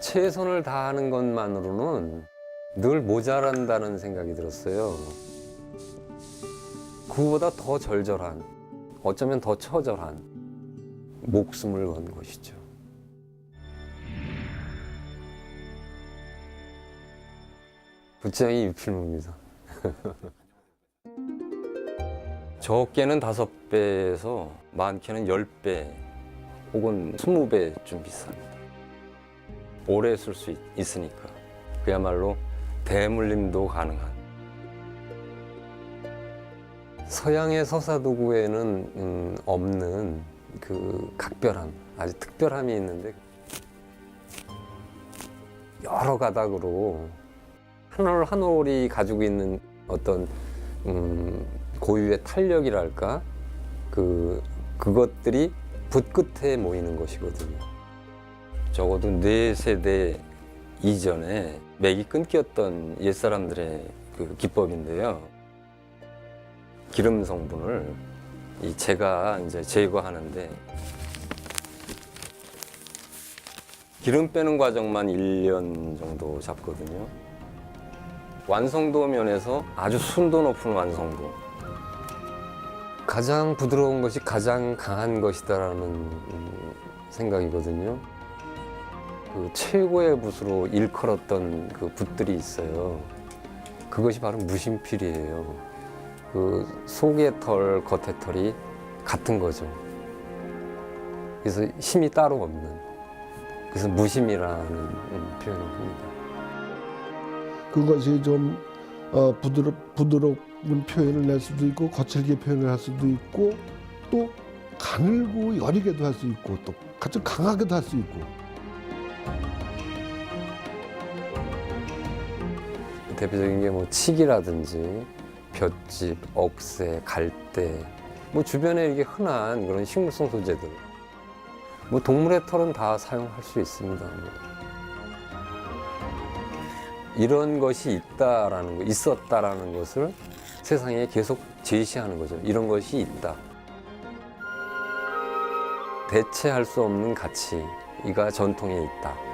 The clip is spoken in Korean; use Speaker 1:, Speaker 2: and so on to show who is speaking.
Speaker 1: 최선을 다하는 것만으로는 늘 모자란다는 생각이 들었어요. 그보다 더 절절한, 어쩌면 더 처절한 목숨을 건 것이죠. 부장이 유필무입니다. 적게는 다섯 배에서 많게는 열 배 혹은 스무 배좀 비쌉니다. 오래 쓸 수 있으니까. 그야말로 대물림도 가능한. 서양의 서사 도구에는 음, 없는 그 각별함, 아주 특별함이 있는데 여러 가닥으로 한 올 한 올이 가지고 있는 어떤 음, 고유의 탄력이랄까? 그 그것들이 붓 끝에 모이는 것이거든요. 적어도 네 세대 이전에 맥이 끊겼던 옛 사람들의 그 기법인데요. 기름 성분을 이 제가 이제 제거하는데 기름 빼는 과정만 1년 정도 잡거든요. 완성도 면에서 아주 순도 높은 완성도. 가장 부드러운 것이 가장 강한 것이다라는 음, 생각이거든요. 그 최고의 붓으로 일컬었던 그 붓들이 있어요. 그것이 바로 무심필이에요. 그 속의 털, 겉의 털이 같은 거죠. 그래서 힘이 따로 없는. 그래서 무심이라는 음, 표현을 합니다.
Speaker 2: 그것이 좀 어, 부드러, 부드러운 표현을 낼 수도 있고 거칠게 표현을 할 수도 있고 또 가늘고 여리게도 할 수 있고 또 아주 강하게도 할 수 있고
Speaker 1: 대표적인 게뭐 칡이라든지 볏짚, 억새, 갈대, 뭐 주변에 이게 흔한 그런 식물성 소재들. 뭐 동물의 털은 다 사용할 수 있습니다. 뭐. 이런 것이 있다라는 거, 있었다라는 것을 세상에 계속 제시하는 거죠. 이런 것이 있다. 대체할 수 없는 가치가 전통에 있다.